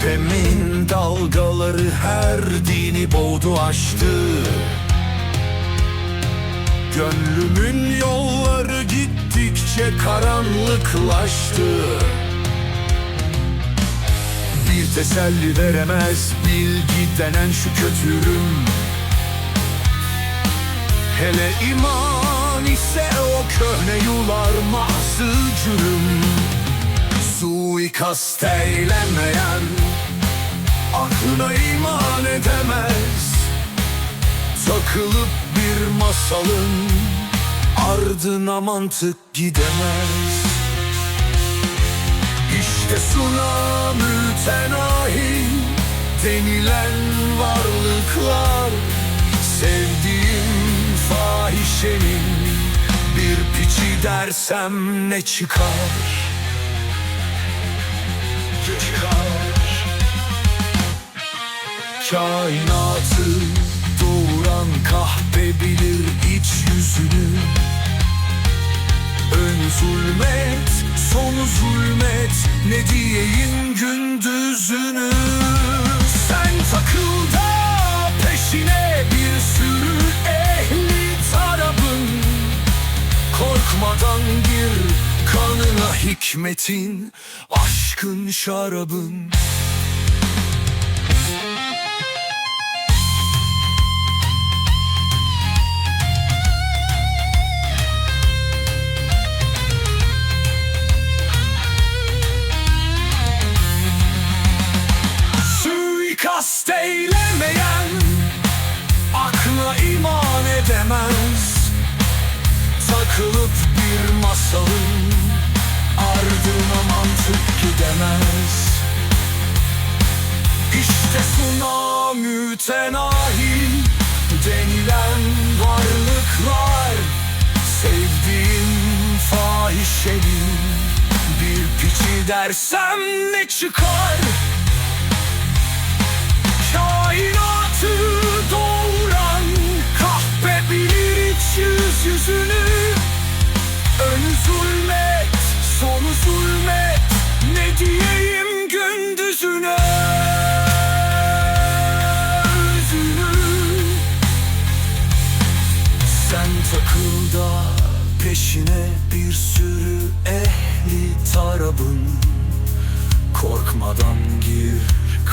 Sevginin dalgaları her dini boğdu aştı. Gönlümün yolları gittikçe karanlıklaştı. Bir teselli veremez bilgi denen şu kötürüm. Hele iman ise o köhne yular mahzıcırım Suikast eylemeyen aklına iman edemez. Takılıp bir masalın ardına mantık gidemez. İşte suna mütenahi denilen varlıklar. Sevdiğim fahişenin bir piçi dersem ne çıkar? Kainatı doğuran kahpe bilir iç yüzünü. Ön zulmet, sonu zulmet Ne diyeyim gündüzünü? Sen takıl da peşine bir sürü ehli tarafın Korkmadan gir kanına hikmetin Aşkın şarabın Suikast eylemeyen Akla iman edemez. Takılıp bir masalın Ardına mantık gidemez. İşte suna mütenahi Denilen varlıklar. Sevdiğim fahişenin Bir piçi dersem ne çıkar? Kainatı doğuran kahpe bilir iç yüz yüzünü. Ön zulmet, sonu zulmet Ne diyeyim gündüzüne? Özünü Sen takıl da peşine bir sürü ehli tarabın. Korkmadan gir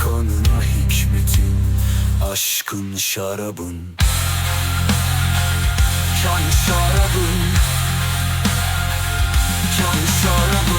kanına hikmetin Aşkın şarabın. Kan şarabın. Kan şarabın.